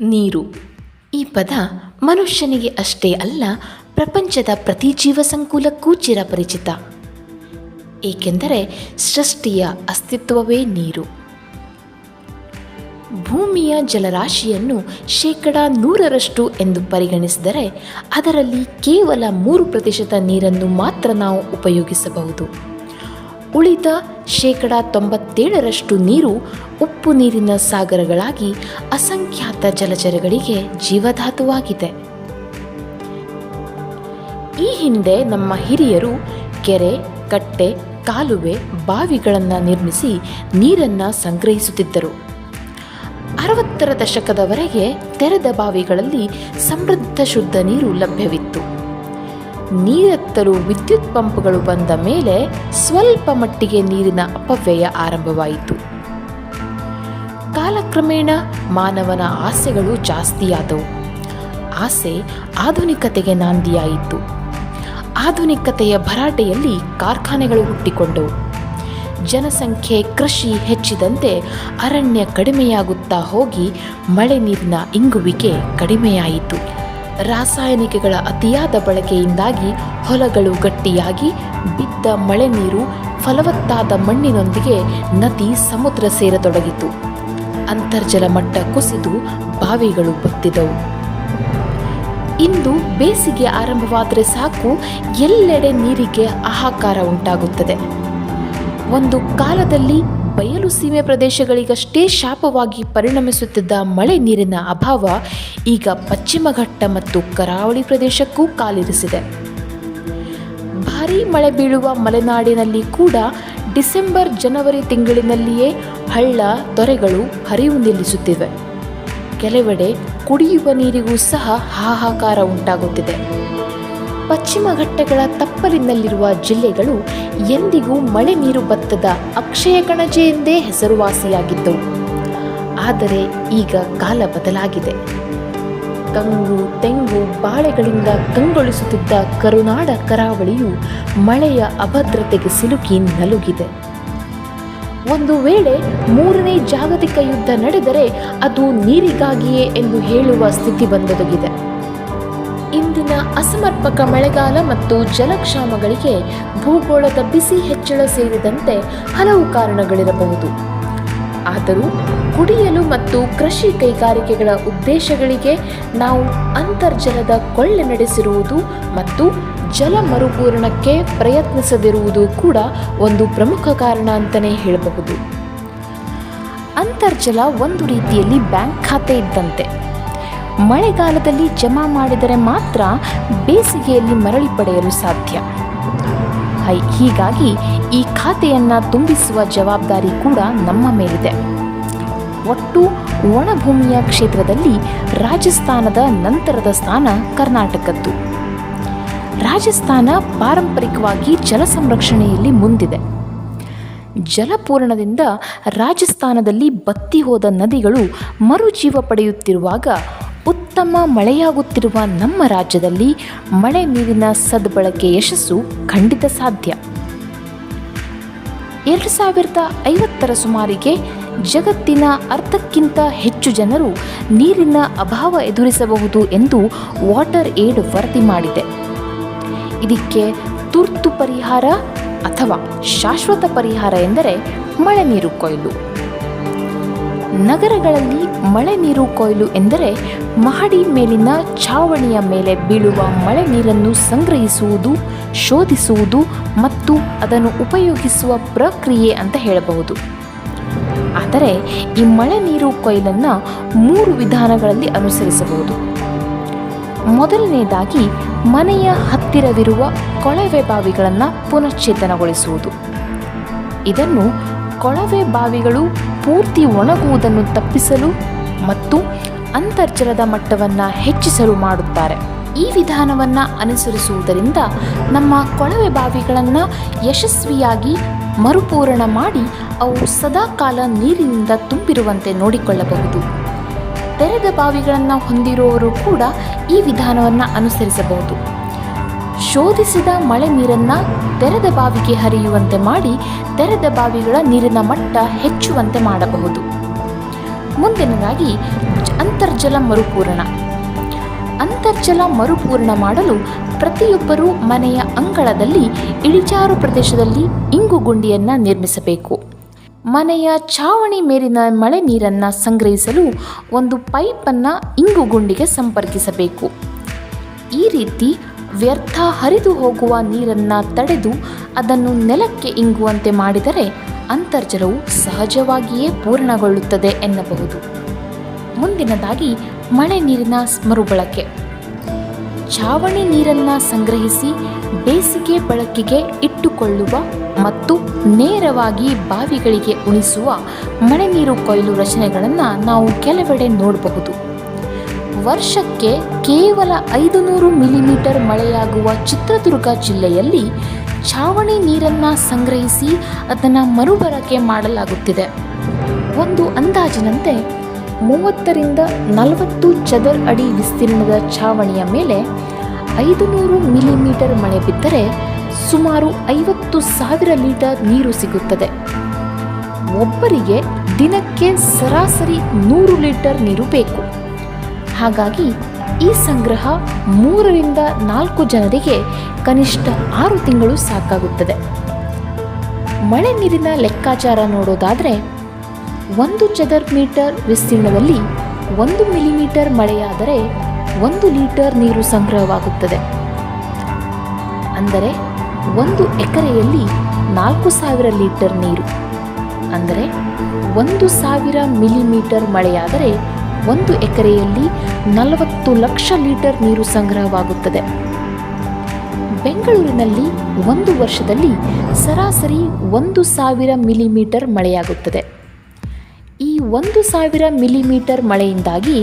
ನೀರು. ಈ ಪದ ಮನುಷ್ಯನಿಗೆ ಅಷ್ಟೇ ಅಲ್ಲ, ಪ್ರಪಂಚದ ಪ್ರತಿ ಜೀವ ಸಂಕುಲಕ್ಕೂ ಚಿರಪರಿಚಿತ. ಏಕೆಂದರೆ ಸೃಷ್ಟಿಯ ಅಸ್ತಿತ್ವವೇ ನೀರು. ಭೂಮಿಯ ಜಲರಾಶಿಯನ್ನು ಶೇಕಡ ನೂರರಷ್ಟು ಎಂದು ಪರಿಗಣಿಸಿದರೆ ಅದರಲ್ಲಿ ಕೇವಲ ಮೂರು ಪ್ರತಿಶತ ನೀರನ್ನು ಮಾತ್ರ ನಾವು ಉಪಯೋಗಿಸಬಹುದು. ಉಳಿದ ಶೇಕಡ ತೊಂಬತ್ತೇಳರಷ್ಟು ನೀರು ಉಪ್ಪು ನೀರಿನ ಸಾಗರಗಳಾಗಿ ಅಸಂಖ್ಯಾತ ಜಲಚರಗಳಿಗೆ ಜೀವಧಾತುವಾಗಿದೆ. ಈ ಹಿಂದೆ ನಮ್ಮ ಹಿರಿಯರು ಕೆರೆ, ಕಟ್ಟೆ, ಕಾಲುವೆ, ಬಾವಿಗಳನ್ನು ನಿರ್ಮಿಸಿ ನೀರನ್ನು ಸಂಗ್ರಹಿಸುತ್ತಿದ್ದರು. ಅರವತ್ತರ ದಶಕದವರೆಗೆ ತೆರೆದ ಬಾವಿಗಳಲ್ಲಿ ಸಮೃದ್ಧ ಶುದ್ಧ ನೀರು ಲಭ್ಯವಿತ್ತು. ನೀರೆತ್ತಲು ವಿದ್ಯುತ್ ಪಂಪ್ಗಳು ಬಂದ ಮೇಲೆ ಸ್ವಲ್ಪ ಮಟ್ಟಿಗೆ ನೀರಿನ ಅಪವ್ಯಯ ಆರಂಭವಾಯಿತು. ಕಾಲಕ್ರಮೇಣ ಮಾನವನ ಆಸೆಗಳು ಜಾಸ್ತಿಯಾದವು. ಆಸೆ ಆಧುನಿಕತೆಗೆ ನಾಂದಿಯಾಯಿತು. ಆಧುನಿಕತೆಯ ಭರಾಟೆಯಲ್ಲಿ ಕಾರ್ಖಾನೆಗಳು ಹುಟ್ಟಿಕೊಂಡವು. ಜನಸಂಖ್ಯೆ ಕೃಷಿ ಹೆಚ್ಚಿದಂತೆ ಅರಣ್ಯ ಕಡಿಮೆಯಾಗುತ್ತಾ ಹೋಗಿ ಮಳೆ ನೀರಿನ ಇಂಗುವಿಕೆ ಕಡಿಮೆಯಾಯಿತು. ರಾಸಾಯನಿಕಗಳ ಅತಿಯಾದ ಬಳಕೆಯಿಂದಾಗಿ ಹೊಲಗಳು ಗಟ್ಟಿಯಾಗಿ ಬಿದ್ದ ಮಳೆ ನೀರು ಫಲವತ್ತಾದ ಮಣ್ಣಿನೊಂದಿಗೆ ನದಿ ಸಮುದ್ರ ಸೇರತೊಡಗಿತು. ಅಂತರ್ಜಲ ಮಟ್ಟ ಕುಸಿದು ಬಾವಿಗಳು ಬತ್ತಿದವು. ಇಂದು ಬೇಸಿಗೆ ಆರಂಭವಾದರೆ ಸಾಕು, ಎಲ್ಲೆಡೆ ನೀರಿಗೆ ಆಹಾಕಾರ ಉಂಟಾಗುತ್ತದೆ. ಒಂದು ಕಾಲದಲ್ಲಿ ಬಯಲು ಸೀಮೆ ಪ್ರದೇಶಗಳಿಗಷ್ಟೇ ಶಾಪವಾಗಿ ಪರಿಣಮಿಸುತ್ತಿದ್ದ ಮಳೆ ನೀರಿನ ಅಭಾವ ಈಗ ಪಶ್ಚಿಮ ಘಟ್ಟ ಮತ್ತು ಕರಾವಳಿ ಪ್ರದೇಶಕ್ಕೂ ಕಾಲಿರಿಸಿದೆ. ಭಾರೀ ಮಳೆ ಬೀಳುವ ಮಲೆನಾಡಿನಲ್ಲಿ ಕೂಡ ಡಿಸೆಂಬರ್, ಜನವರಿ ತಿಂಗಳಿನಲ್ಲಿಯೇ ಹಳ್ಳ ತೊರೆಗಳು ಹರಿವು ನಿಲ್ಲಿಸುತ್ತಿವೆ. ಕೆಲವೆಡೆ ಕುಡಿಯುವ ನೀರಿಗೂ ಸಹ ಹಾಹಾಕಾರ ಉಂಟಾಗುತ್ತಿದೆ. ಪಶ್ಚಿಮ ಘಟ್ಟಗಳ ತಪ್ಪಲಿನಲ್ಲಿರುವ ಜಿಲ್ಲೆಗಳು ಎಂದಿಗೂ ಮಳೆ ನೀರು ಬತ್ತದ ಅಕ್ಷಯ ಕಣಜೆ ಎಂದೇ ಹೆಸರುವಾಸಿಯಾಗಿದ್ದವು. ಆದರೆ ಈಗ ಕಾಲ ಬದಲಾಗಿದೆ. ಕಂಗು ತೆಂಗು, ಬಾಳೆಗಳಿಂದ ಕಂಗೊಳಿಸುತ್ತಿದ್ದ ಕರುನಾಡ ಕರಾವಳಿಯು ಮಳೆಯ ಅಭದ್ರತೆಗೆ ಸಿಲುಕಿ ನಲುಗಿದೆ. ಒಂದು ವೇಳೆ ಮೂರನೇ ಜಾಗತಿಕ ಯುದ್ಧ ನಡೆದರೆ ಅದು ನೀರಿಗಾಗಿಯೇ ಎಂದು ಹೇಳುವ ಸ್ಥಿತಿ ಬಂದೊದಗಿದೆ. ಅಸಮರ್ಪಕ ಮಳೆಗಾಲ ಮತ್ತು ಜಲಕ್ಷಾಮಗಳಿಗೆ ಭೂಗೋಳದ ಬಿಸಿ ಹೆಚ್ಚಳ ಸೇರಿದಂತೆ ಹಲವು ಕಾರಣಗಳಿರಬಹುದು. ಆದರೂ ಕುಡಿಯಲು ಮತ್ತು ಕೃಷಿ ಕೈಗಾರಿಕೆಗಳ ಉದ್ದೇಶಗಳಿಗೆ ನಾವು ಅಂತರ್ಜಲದ ಕೊಳ್ಳೆ ನಡೆಸಿರುವುದು ಮತ್ತು ಜಲ ಮರುಪೂರಣಕ್ಕೆ ಪ್ರಯತ್ನಿಸದಿರುವುದು ಕೂಡ ಒಂದು ಪ್ರಮುಖ ಕಾರಣ ಅಂತಲೇ ಹೇಳಬಹುದು. ಅಂತರ್ಜಲ ಒಂದು ರೀತಿಯಲ್ಲಿ ಬ್ಯಾಂಕ್ ಖಾತೆ ಇದ್ದಂತೆ. ಮಳೆಗಾಲದಲ್ಲಿ ಜಮಾ ಮಾಡಿದರೆ ಮಾತ್ರ ಬೇಸಿಗೆಯಲ್ಲಿ ಮರಳಿ ಪಡೆಯಲು ಸಾಧ್ಯ. ಹೀಗಾಗಿ ಈ ಖಾತೆಯನ್ನು ತುಂಬಿಸುವ ಜವಾಬ್ದಾರಿ ಕೂಡ ನಮ್ಮ ಮೇಲಿದೆ. ಒಟ್ಟು ಒಣಭೂಮಿಯ ಕ್ಷೇತ್ರದಲ್ಲಿ ರಾಜಸ್ಥಾನದ ನಂತರದ ಸ್ಥಾನ ಕರ್ನಾಟಕದ್ದು. ರಾಜಸ್ಥಾನ ಪಾರಂಪರಿಕವಾಗಿ ಜಲ ಸಂರಕ್ಷಣೆಯಲ್ಲಿ ಮುಂದಿದೆ. ಜಲಪೂರಣದಿಂದ ರಾಜಸ್ಥಾನದಲ್ಲಿ ಬತ್ತಿ ಹೋದ ನದಿಗಳು ಮರುಜೀವ ಪಡೆಯುತ್ತಿರುವಾಗ ಉತ್ತಮ ಮಳೆಯಾಗುತ್ತಿರುವ ನಮ್ಮ ರಾಜ್ಯದಲ್ಲಿ ಮಳೆ ನೀರಿನ ಸದ್ಬಳಕೆ ಯಶಸ್ಸು ಖಂಡಿತ ಸಾಧ್ಯ. ಎರಡು ಸಾವಿರದ ಐವತ್ತರ ಸುಮಾರಿಗೆ ಜಗತ್ತಿನ ಅರ್ಧಕ್ಕಿಂತ ಹೆಚ್ಚು ಜನರು ನೀರಿನ ಅಭಾವ ಎದುರಿಸಬಹುದು ಎಂದು ವಾಟರ್ ಏಡ್ ವರದಿ ಮಾಡಿದೆ. ಇದಕ್ಕೆ ತುರ್ತು ಪರಿಹಾರ ಅಥವಾ ಶಾಶ್ವತ ಪರಿಹಾರ ಎಂದರೆ ಮಳೆ ನೀರು ಕೊಯ್ಲು. ನಗರಗಳಲ್ಲಿ ಮಳೆ ನೀರು ಕೊಯ್ಲು ಎಂದರೆ ಮಹಡಿ ಮೇಲಿನ ಛಾವಣಿಯ ಮೇಲೆ ಬೀಳುವ ಮಳೆ ನೀರನ್ನು ಸಂಗ್ರಹಿಸುವುದು, ಶೋಧಿಸುವುದು ಮತ್ತು ಅದನ್ನು ಉಪಯೋಗಿಸುವ ಪ್ರಕ್ರಿಯೆ ಅಂತ ಹೇಳಬಹುದು. ಆದರೆ ಈ ಮಳೆ ನೀರು ಕೊಯ್ಲನ್ನು ಮೂರು ವಿಧಾನಗಳಲ್ಲಿ ಅನುಸರಿಸಬಹುದು. ಮೊದಲನೆಯದಾಗಿ ಮನೆಯ ಹತ್ತಿರವಿರುವ ಕೊಳವೆ ಬಾವಿಗಳನ್ನು ಪುನಶ್ಚೇತನಗೊಳಿಸುವುದು. ಇದನ್ನು ಕೊಳವೆ ಬಾವಿಗಳು ಪೂರ್ತಿ ಒಣಗುವುದನ್ನು ತಪ್ಪಿಸಲು ಮತ್ತು ಅಂತರ್ಜಲದ ಮಟ್ಟವನ್ನು ಹೆಚ್ಚಿಸಲು ಮಾಡುತ್ತಾರೆ. ಈ ವಿಧಾನವನ್ನು ಅನುಸರಿಸುವುದರಿಂದ ನಮ್ಮ ಕೊಳವೆ ಬಾವಿಗಳನ್ನು ಯಶಸ್ವಿಯಾಗಿ ಮರುಪೂರಣ ಮಾಡಿ ಅವು ಸದಾಕಾಲ ನೀರಿನಿಂದ ತುಂಬಿರುವಂತೆ ನೋಡಿಕೊಳ್ಳಬಹುದು. ತೆರೆದ ಬಾವಿಗಳನ್ನು ಹೊಂದಿರುವವರು ಕೂಡ ಈ ವಿಧಾನವನ್ನು ಅನುಸರಿಸಬಹುದು. ಶೋಧಿಸಿದ ಮಳೆ ನೀರನ್ನು ತೆರೆದ ಬಾವಿಗೆ ಹರಿಯುವಂತೆ ಮಾಡಿ ತೆರೆದ ಬಾವಿಗಳ ನೀರಿನ ಮಟ್ಟ ಹೆಚ್ಚುವಂತೆ ಮಾಡಬಹುದು. ಮುಂದಿನದಾಗಿ ಅಂತರ್ಜಲ ಮರುಪೂರಣ. ಅಂತರ್ಜಲ ಮರುಪೂರಣ ಮಾಡಲು ಪ್ರತಿಯೊಬ್ಬರೂ ಮನೆಯ ಅಂಗಳದಲ್ಲಿ ಇಳಿಜಾರು ಪ್ರದೇಶದಲ್ಲಿ ಇಂಗು ಗುಂಡಿಯನ್ನು ನಿರ್ಮಿಸಬೇಕು. ಮನೆಯ ಛಾವಣಿ ಮೇಲಿನ ಮಳೆ ನೀರನ್ನು ಸಂಗ್ರಹಿಸಲು ಒಂದು ಪೈಪನ್ನು ಇಂಗು ಗುಂಡಿಗೆ ಸಂಪರ್ಕಿಸಬೇಕು. ಈ ರೀತಿ ವ್ಯರ್ಥ ಹರಿದು ಹೋಗುವ ನೀರನ್ನು ತಡೆದು ಅದನ್ನು ನೆಲಕ್ಕೆ ಇಂಗುವಂತೆ ಮಾಡಿದರೆ ಅಂತರ್ಜಲವು ಸಹಜವಾಗಿಯೇ ಪೂರ್ಣಗೊಳ್ಳುತ್ತದೆ ಎನ್ನಬಹುದು. ಮುಂದಿನದಾಗಿ ಮಳೆ ನೀರಿನ ಮರುಬಳಕೆ. ಛಾವಣಿ ನೀರನ್ನು ಸಂಗ್ರಹಿಸಿ ಬೇಸಿಗೆ ಬಳಕೆಗೆ ಇಟ್ಟುಕೊಳ್ಳುವ ಮತ್ತು ನೇರವಾಗಿ ಬಾವಿಗಳಿಗೆ ಉಣಿಸುವ ಮಳೆ ನೀರು ಕೊಯ್ಲು ರಚನೆಗಳನ್ನು ನಾವು ಕೆಲವೆಡೆ ನೋಡಬಹುದು. ವರ್ಷಕ್ಕೆ ಕೇವಲ ಐದು ನೂರು ಮಿಲಿಮೀಟರ್ ಮಳೆಯಾಗುವ ಚಿತ್ರದುರ್ಗ ಜಿಲ್ಲೆಯಲ್ಲಿ ಛಾವಣಿ ನೀರನ್ನು ಸಂಗ್ರಹಿಸಿ ಅದನ್ನು ಮರುಬಳಕೆ ಮಾಡಲಾಗುತ್ತಿದೆ. ಒಂದು ಅಂದಾಜಿನಂತೆ ಮೂವತ್ತರಿಂದ ನಲವತ್ತು ಚದರ್ ಅಡಿ ವಿಸ್ತೀರ್ಣದ ಛಾವಣಿಯ ಮೇಲೆ ಐದು ನೂರು ಮಿಲಿಮೀಟರ್ ಮಳೆ ಬಿದ್ದರೆ ಸುಮಾರು ಐವತ್ತು ಸಾವಿರ ಲೀಟರ್ ನೀರು ಸಿಗುತ್ತದೆ. ಒಬ್ಬರಿಗೆ ದಿನಕ್ಕೆ ಸರಾಸರಿ ನೂರು ಲೀಟರ್ ನೀರು ಬೇಕು. ಹಾಗಾಗಿ ಈ ಸಂಗ್ರಹ ಮೂರರಿಂದ ನಾಲ್ಕು ಜನರಿಗೆ ಕನಿಷ್ಠ ಆರು ತಿಂಗಳು ಸಾಕಾಗುತ್ತದೆ. ಮಳೆ ನೀರಿನ ಲೆಕ್ಕಾಚಾರ ನೋಡೋದಾದರೆ, ಒಂದು ಚದರ್ ಮೀಟರ್ ವಿಸ್ತೀರ್ಣದಲ್ಲಿ ಒಂದು ಮಿಲಿಮೀಟರ್ ಮಳೆಯಾದರೆ ಒಂದು ಲೀಟರ್ ನೀರು ಸಂಗ್ರಹವಾಗುತ್ತದೆ. ಅಂದರೆ ಒಂದು ಎಕರೆಯಲ್ಲಿ ನಾಲ್ಕು ಸಾವಿರ ಲೀಟರ್ ನೀರು. ಅಂದರೆ ಒಂದು ಸಾವಿರ ಮಿಲಿಮೀಟರ್ ಮಳೆಯಾದರೆ ಒಂದು ಎಕರೆಯಲ್ಲಿ ನಲವತ್ತು ಲಕ್ಷ ಲೀಟರ್ ನೀರು ಸಂಗ್ರಹವಾಗುತ್ತದೆ. ಬೆಂಗಳೂರಿನಲ್ಲಿ ಒಂದು ವರ್ಷದಲ್ಲಿ ಸರಾಸರಿ ಒಂದು ಸಾವಿರ ಮಿಲಿಮೀಟರ್ ಮಳೆಯಾಗುತ್ತದೆ. ಈ ಒಂದು ಸಾವಿರ ಮಿಲಿಮೀಟರ್ ಮಳೆಯಿಂದಾಗಿ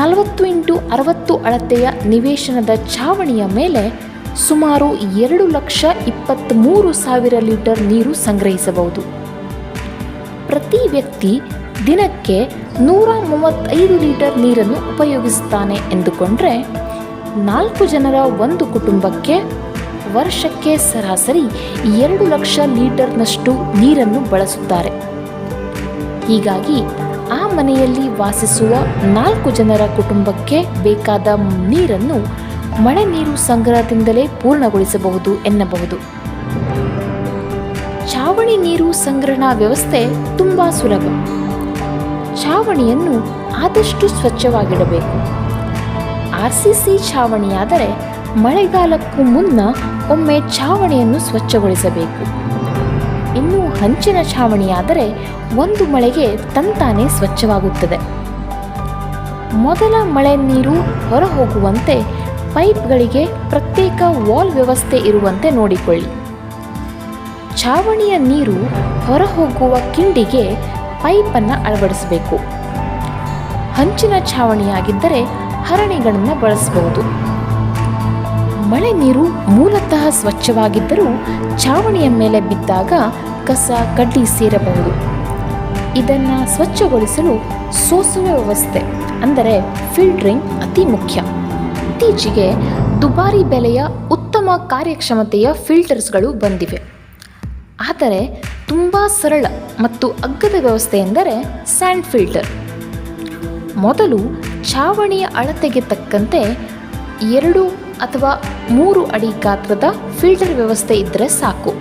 ನಲವತ್ತು ಇಂಟು ಅರವತ್ತು ಅಳತೆಯ ನಿವೇಶನದ ಛಾವಣಿಯ ಮೇಲೆ ಸುಮಾರು ಎರಡು ಲಕ್ಷ ಇಪ್ಪತ್ತ್ಮೂರು ಸಾವಿರ ಲೀಟರ್ ನೀರು ಸಂಗ್ರಹಿಸಬಹುದು. ಪ್ರತಿ ವ್ಯಕ್ತಿ ದಿನಕ್ಕೆ ನೂರ ಮೂವತ್ತೈದು ಲೀಟರ್ ನೀರನ್ನು ಉಪಯೋಗಿಸುತ್ತಾನೆ ಎಂದುಕೊಂಡರೆ ನಾಲ್ಕು ಜನರ ಒಂದು ಕುಟುಂಬಕ್ಕೆ ವರ್ಷಕ್ಕೆ ಸರಾಸರಿ ಎರಡು ಲಕ್ಷ ಲೀಟರ್ನಷ್ಟು ನೀರನ್ನು ಬಳಸುತ್ತಾರೆ. ಹೀಗಾಗಿ ಆ ಮನೆಯಲ್ಲಿ ವಾಸಿಸುವ ನಾಲ್ಕು ಜನರ ಕುಟುಂಬಕ್ಕೆ ಬೇಕಾದ ನೀರನ್ನು ಮಳೆ ನೀರು ಸಂಗ್ರಹದಿಂದಲೇ ಪೂರ್ಣಗೊಳಿಸಬಹುದು ಎನ್ನಬಹುದು. ಚಾವಣಿ ನೀರು ಸಂಗ್ರಹಣಾ ವ್ಯವಸ್ಥೆ ತುಂಬ ಸುಲಭ. ಛಾವಣಿಯನ್ನು ಆದಷ್ಟು ಸ್ವಚ್ಛವಾಗಿಡಬೇಕು. ಆರ್ ಸಿ ಸಿ ಛಾವಣಿಯಾದರೆ ಮಳೆಗಾಲಕ್ಕೂ ಮುನ್ನ ಒಮ್ಮೆ ಛಾವಣಿಯನ್ನು ಸ್ವಚ್ಛಗೊಳಿಸಬೇಕು. ಇನ್ನು ಹಂಚಿನ ಛಾವಣಿಯಾದರೆ ಒಂದು ಮಳೆಗೆ ತಂತಾನೆ ಸ್ವಚ್ಛವಾಗುತ್ತದೆ. ಮೊದಲ ಮಳೆ ನೀರು ಹೊರಹೋಗುವಂತೆ ಪೈಪ್ಗಳಿಗೆ ಪ್ರತ್ಯೇಕ ವಾಲ್ ವ್ಯವಸ್ಥೆ ಇರುವಂತೆ ನೋಡಿಕೊಳ್ಳಿ. ಛಾವಣಿಯ ನೀರು ಹೊರಹೋಗುವ ಕಿಂಡಿಗೆ ಪೈಪನ್ನು ಅಳವಡಿಸಬೇಕು. ಹಂಚಿನ ಛಾವಣಿಯಾಗಿದ್ದರೆ ಹರಣಿಗಳನ್ನು ಬಳಸಬಹುದು. ಮಳೆ ನೀರು ಮೂಲತಃ ಸ್ವಚ್ಛವಾಗಿದ್ದರೂ ಛಾವಣಿಯ ಮೇಲೆ ಬಿದ್ದಾಗ ಕಸ, ಕಡ್ಡಿ ಸೇರಬಹುದು. ಇದನ್ನು ಸ್ವಚ್ಛಗೊಳಿಸಲು ಸೋಸುವ ವ್ಯವಸ್ಥೆ, ಅಂದರೆ ಫಿಲ್ಟ್ರಿಂಗ್ ಅತಿ ಮುಖ್ಯ. ಇತ್ತೀಚೆಗೆ ದುಬಾರಿ ಬೆಲೆಯ ಉತ್ತಮ ಕಾರ್ಯಕ್ಷಮತೆಯ ಫಿಲ್ಟರ್ಸ್ಗಳು ಬಂದಿವೆ. ಆದರೆ ತುಂಬ ಸರಳ ಮತ್ತು ಅಗ್ಗದ ವ್ಯವಸ್ಥೆ ಎಂದರೆ ಸ್ಯಾಂಡ್ ಫಿಲ್ಟರ್. ಮೊದಲು ಛಾವಣಿಯ ಅಳತೆಗೆ ತಕ್ಕಂತೆ ಎರಡು ಅಥವಾ ಮೂರು ಅಡಿ ಗಾತ್ರದ ಫಿಲ್ಟರ್ ವ್ಯವಸ್ಥೆ ಇದ್ದರೆ ಸಾಕು.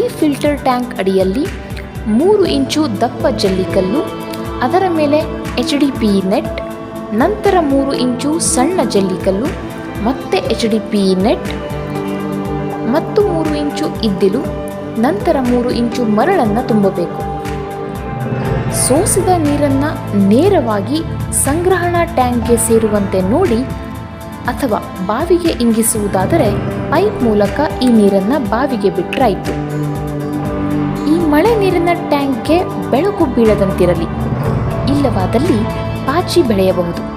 ಈ ಫಿಲ್ಟರ್ ಟ್ಯಾಂಕ್ ಅಡಿಯಲ್ಲಿ ಮೂರು ಇಂಚು ದಪ್ಪ ಜಲ್ಲಿಕಲ್ಲು, ಅದರ ಮೇಲೆ ಎಚ್ ಡಿ ಪಿ ನೆಟ್, ನಂತರ ಮೂರು ಇಂಚು ಸಣ್ಣ ಜಲ್ಲಿಕಲ್ಲು, ಮತ್ತೆ ಎಚ್ ಡಿ ಪಿ ನೆಟ್, ಮತ್ತು ಮೂರು ಇಂಚು ಇದ್ದಿಲು ನಂತರ ಮೂರು ಇಂಚು ಮರಳನ್ನು ತುಂಬಬೇಕು. ಸೋಸಿದ ನೀರನ್ನು ನೇರವಾಗಿ ಸಂಗ್ರಹಣಾ ಟ್ಯಾಂಕ್ಗೆ ಸೇರುವಂತೆ ನೋಡಿ ಅಥವಾ ಬಾವಿಗೆ ಇಂಗಿಸುವುದಾದರೆ ಪೈಪ್ ಮೂಲಕ ಈ ನೀರನ್ನು ಬಾವಿಗೆ ಬಿಟ್ಟರಾಯಿತು ಈ ಮಳೆ ನೀರಿನ ಟ್ಯಾಂಕ್ಗೆ ಬೆಳಕು ಬೀಳದಂತಿರಲಿ. ಇಲ್ಲವಾದಲ್ಲಿ ಪಾಚಿ ಬೆಳೆಯಬಹುದು.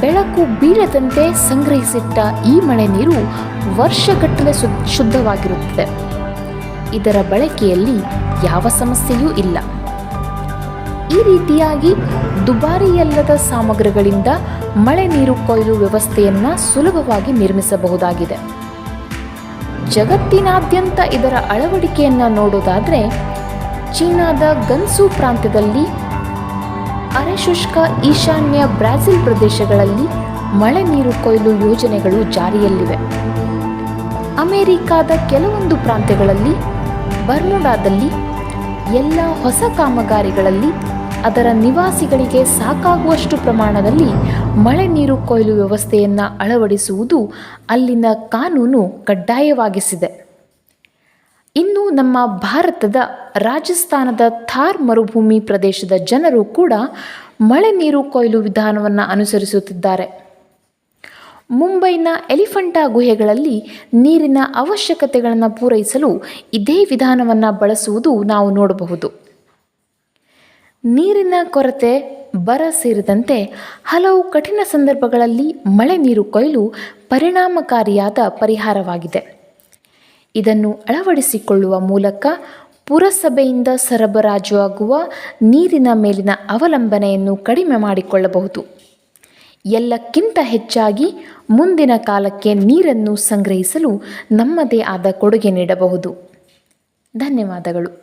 ಬೆಳಕು ಬೀಳದಂತೆ ಸಂಗ್ರಹಿಸಿಟ್ಟ ಈ ಮಳೆ ನೀರು ವರ್ಷಗಟ್ಟಲೆ ಶುದ್ಧವಾಗಿರುತ್ತದೆ. ಇದರ ಬಳಕೆಯಲ್ಲಿ ಯಾವ ಸಮಸ್ಯೆಯೂ ಇಲ್ಲ. ಈ ರೀತಿಯಾಗಿ ದುಬಾರಿಯಲ್ಲದ ಸಾಮಗ್ರಿಗಳಿಂದ ಮಳೆ ನೀರು ಕೊಯ್ಲು ವ್ಯವಸ್ಥೆಯನ್ನು ಸುಲಭವಾಗಿ ನಿರ್ಮಿಸಬಹುದಾಗಿದೆ. ಜಗತ್ತಿನಾದ್ಯಂತ ಇದರ ಅಳವಡಿಕೆಯನ್ನು ನೋಡೋದಾದರೆ, ಚೀನಾದ ಗನ್ಸು ಪ್ರಾಂತ್ಯದಲ್ಲಿ ಅರೆಶುಷ್ಕ ಈಶಾನ್ಯ ಬ್ರಾಜಿಲ್ ಪ್ರದೇಶಗಳಲ್ಲಿ ಮಳೆ ನೀರು ಕೊಯ್ಲು ಯೋಜನೆಗಳು ಜಾರಿಯಲ್ಲಿವೆ. ಅಮೆರಿಕಾದ ಕೆಲವೊಂದು ಪ್ರಾಂತ್ಯಗಳಲ್ಲಿ ಬರ್ಮುಡಾದಲ್ಲಿ ಎಲ್ಲ ಹೊಸ ಕಾಮಗಾರಿಗಳಲ್ಲಿ ಅದರ ನಿವಾಸಿಗಳಿಗೆ ಸಾಕಾಗುವಷ್ಟು ಪ್ರಮಾಣದಲ್ಲಿ ಮಳೆ ನೀರು ಕೊಯ್ಲು ವ್ಯವಸ್ಥೆಯನ್ನು ಅಳವಡಿಸುವುದು ಅಲ್ಲಿನ ಕಾನೂನು ಕಡ್ಡಾಯವಾಗಿಸಿದೆ. ಇನ್ನು ನಮ್ಮ ಭಾರತದ ರಾಜಸ್ಥಾನದ ಥಾರ್ ಮರುಭೂಮಿ ಪ್ರದೇಶದ ಜನರು ಕೂಡ ಮಳೆ ನೀರು ಕೊಯ್ಲು ವಿಧಾನವನ್ನು ಅನುಸರಿಸುತ್ತಿದ್ದಾರೆ. ಮುಂಬೈನ ಎಲಿಫೆಂಟಾ ಗುಹೆಗಳಲ್ಲಿ ನೀರಿನ ಅವಶ್ಯಕತೆಗಳನ್ನು ಪೂರೈಸಲು ಇದೇ ವಿಧಾನವನ್ನು ಬಳಸುವುದು ನಾವು ನೋಡಬಹುದು. ನೀರಿನ ಕೊರತೆ, ಬರ ಸೇರಿದಂತೆ ಹಲವು ಕಠಿಣ ಸಂದರ್ಭಗಳಲ್ಲಿ ಮಳೆ ನೀರು ಕೊಯ್ಲು ಪರಿಣಾಮಕಾರಿಯಾದ ಪರಿಹಾರವಾಗಿದೆ. ಇದನ್ನು ಅಳವಡಿಸಿಕೊಳ್ಳುವ ಮೂಲಕ ಪುರಸಭೆಯಿಂದ ಸರಬರಾಜು ಆಗುವ ನೀರಿನ ಮೇಲಿನ ಅವಲಂಬನೆಯನ್ನು ಕಡಿಮೆ ಮಾಡಿಕೊಳ್ಳಬಹುದು. ಎಲ್ಲಕ್ಕಿಂತ ಹೆಚ್ಚಾಗಿ ಮುಂದಿನ ಕಾಲಕ್ಕೆ ನೀರನ್ನು ಸಂಗ್ರಹಿಸಲು ನಮ್ಮದೇ ಆದ ಕೊಡುಗೆ ನೀಡಬಹುದು. ಧನ್ಯವಾದಗಳು.